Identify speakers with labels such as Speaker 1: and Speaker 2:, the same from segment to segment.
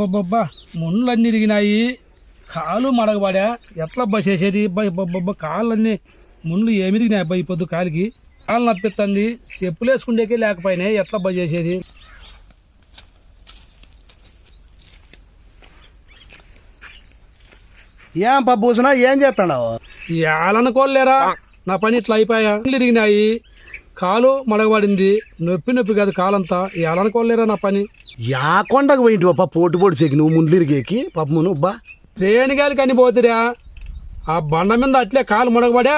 Speaker 1: బొబ్బబ్బా ముళ్ళన్నీ ఇరిగినాయి కాలు మడగబడా. ఎట్లా బస్ చేసేది బొబ్బ కాళ్ళన్నీ ముళ్ళు ఏమి ఇరిగినాయి అబ్బా ఈ పొద్దు కాలికి. కాలు నప్పిస్తుంది చెప్పులు వేసుకుండేకే లేకపోయినాయి. ఎట్లా బస్ చేసేది?
Speaker 2: ఏం పబ్బూసినా ఏం చేస్తాడావు
Speaker 1: ఏలనుకోలేరా నా పని ఇట్లా అయిపోయా. ఇరిగినాయి కాలు మడగబడింది. నొప్పి నొప్పి కాదు కాలంతా. ఏలనుకోలేరా నా పని?
Speaker 2: యా కొండకు పోయింటి పప్ప పోటు పోటు సేకి. నువ్వు ముండ్లిరిగేకి పప్పు నువ్వు బా.
Speaker 1: రేణిగాలి కని పోతురా. ఆ బండ మీద అట్లే కాలు ముడగబడా.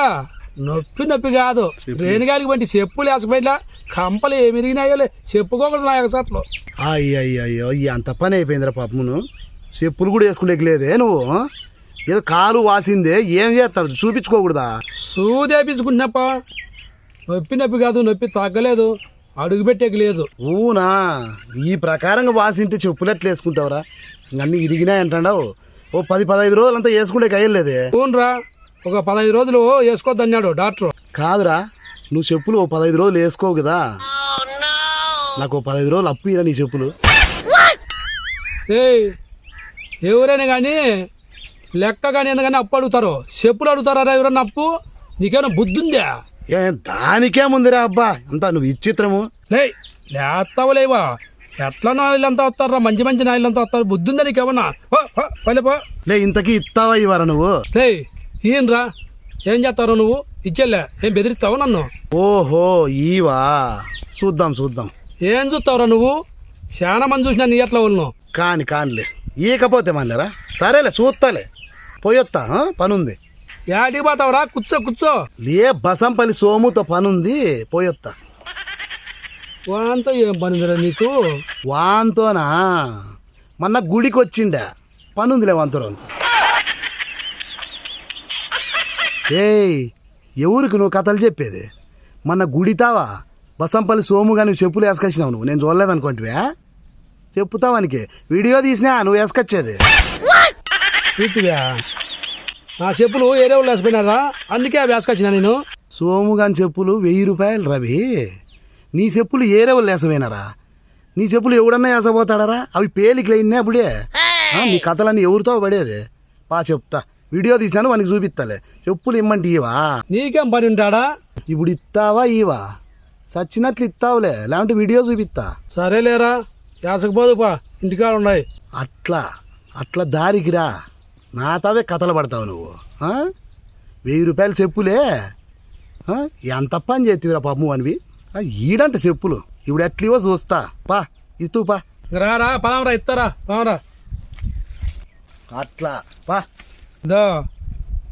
Speaker 1: నొప్పి నొప్పి కాదు. రేణిగాలికి వంటి చెప్పులు వేసపోయినా కంపలు ఏమి ఇరిగినాయోలే చెప్పుకోకూడదు నా ఎగసట్లు
Speaker 2: అయ్యో అయ్యో ఎంత పని అయిపోయిందిరా పప్పును చెప్పులు కూడా వేసుకుంటే లేదే నువ్వు? ఏదో కాలు వాసిందే ఏం చేస్తాడు చూపించుకోకూడదా?
Speaker 1: సూదేపించుకుంటున్నప్ప నొప్పి నొప్పి కాదు నొప్పి తగ్గలేదు. అడుగు పెట్టేకి లేదు.
Speaker 2: ఊనా? ఈ ప్రకారంగా వాసింటే చెప్పులు ఎట్లా వేసుకుంటావురా? అన్నీ ఇరిగినాయి అంటాడావు ఓ పది పదహైదు రోజులంతా వేసుకుంటే కయ్యలేదే
Speaker 1: అవునరా ఒక పదహైదు రోజులు వేసుకోవద్దన్నాడు డాక్టర్.
Speaker 2: కాదురా నువ్వు చెప్పులు ఓ పదహైదు రోజులు వేసుకోవు కదా. నాకు ఓ పదహైదు రోజులు అప్పు ఇరా నీ చెప్పులు.
Speaker 1: ఏయ్ ఎవరైనా కానీ లెక్క కానీ ఎందుకని అప్పు అడుగుతారు. చెప్పులు అడుగుతారా ఎవరన్నా అప్పు? నీకేమైనా బుద్ధి ఉందా
Speaker 2: ఏ దానికేముందిరా అబ్బా. అంతా నువ్వు ఇచ్చిత్రము
Speaker 1: లే లేస్తావులేవా ఎట్లా నాయలంతా వస్తారా? మంచి మంచి నాయలంతా వస్తారు. బుద్ధి ఉందా నీకేమన్నా పో,
Speaker 2: లే ఇంతకీ ఇస్తావా ఇవ్వరా నువ్వు?
Speaker 1: లే ఈయనరా. ఏం చేస్తావు నువ్వు? ఇచ్చేలే. ఏం బెదిరిస్తావు నన్ను?
Speaker 2: ఓహో ఈవా. చూద్దాం చూద్దాం.
Speaker 1: ఏం చూస్తావురా నువ్వు? చాలా మంది చూసినా నీ ఎట్లా ఉన్నావు
Speaker 2: కాని కానిలే. ఈకపోతే మళ్ళీరా? సరేలే చూస్తాలే పోయొత్తా? పనుంది.
Speaker 1: యాడికి పోతావురా కూర్చో కూర్చో.
Speaker 2: లే బసంపల్లి సోముతో పనుంది పోయొత్తా.
Speaker 1: వాంతో ఏం పనిదిరా నీకు?
Speaker 2: వాంతోనా? మొన్న గుడికి వచ్చిండా పనుందిలే వంతరం ఏయ్ ఎవరికి నువ్వు కథలు చెప్పేది? మొన్న గుడితావా? బసంపల్లి సోముగా నువ్వు చెప్పులు వేసుకొచ్చినావు నువ్వు. నేను చూడలేదనుకుంటువా? చెప్పుతావానికి వీడియో తీసినా నువ్వు వేసుకొచ్చేది.
Speaker 1: నా చెప్పులు ఏరే వాళ్ళు వేసిపోయినారా అందుకే అవి వేసుకొచ్చిన నేను.
Speaker 2: సోముగాని చెప్పులు వెయ్యి రూపాయలు రవి. నీ చెప్పులు ఏరే వాళ్ళు వేసవేనారా? నీ చెప్పులు ఎవడన్నా వేసపోతాడారా అవి పేలికి లేనినే అప్పుడే. నీ కథలన్నీ ఎవరితో పడేది? పా చెప్తా. వీడియో తీసినాను వానికి చూపిస్తాలే. చెప్పులు ఇమ్మంటే ఇవా
Speaker 1: నీకేం పని ఉంటాడా?
Speaker 2: ఇప్పుడు ఇస్తావా ఇవా సచ్చినట్లు ఇస్తావులే లేదంటే వీడియో చూపిస్తా
Speaker 1: సరేలేరా. వేసకపోదు పా ఇంటికాడ ఉన్నాయి.
Speaker 2: అట్లా. అట్లా దారికి రా. నాతవే కథలు పడతావు నువ్వు? వెయ్యి రూపాయలు చెప్పులే? ఎంత పని చేతివిరా పాపము అనివి? ఈడంట చెప్పులు. ఇప్పుడు ఎట్లీవో చూస్తా. పా ఇతూ పా.
Speaker 1: రారా పామరా ఇస్తారా పామరా
Speaker 2: అట్లా పా.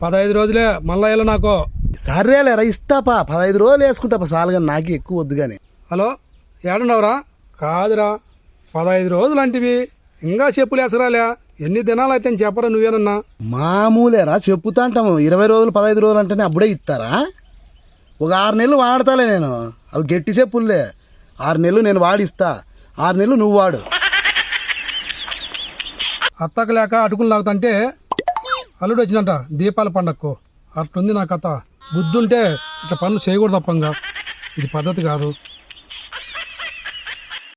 Speaker 1: పదహైదు రోజులే మళ్ళా ఇలా నాకు.
Speaker 2: సరేలేరా ఇస్తా పా. పదహైదు రోజులు వేసుకుంటా పా. సాలుగా నాకు ఎక్కువ వద్దు కానీ
Speaker 1: హలో ఏడున్నావురా? కాదురా. పదహైదు రోజులు అంటివి. ఇంకా చెప్పులు వేసరాలే ఎన్ని దినాలు అయితే చెప్పరా నువ్వేనన్నా?
Speaker 2: మామూలేరా చెప్పుతా అంటాము. ఇరవై రోజులు పదహైదు రోజులు అంటేనే అప్పుడే ఇస్తారా? ఒక ఆరు నెలలు వాడతాలే నేను. అవి గట్టి చెప్పులే. ఆరు నెలలు నేను వాడిస్తా. ఆరు నెలలు నువ్వు వాడు.
Speaker 1: అత్తక లేక అటుకులు లాగుతుంటే అల్లుడు వచ్చిందంట దీపాల పండగకు అట్లుంది నా కథ. బుద్ధి ఉంటే ఇట్లా పనులు చేయకూడదు తప్పంగా ఇది పద్ధతి కాదు.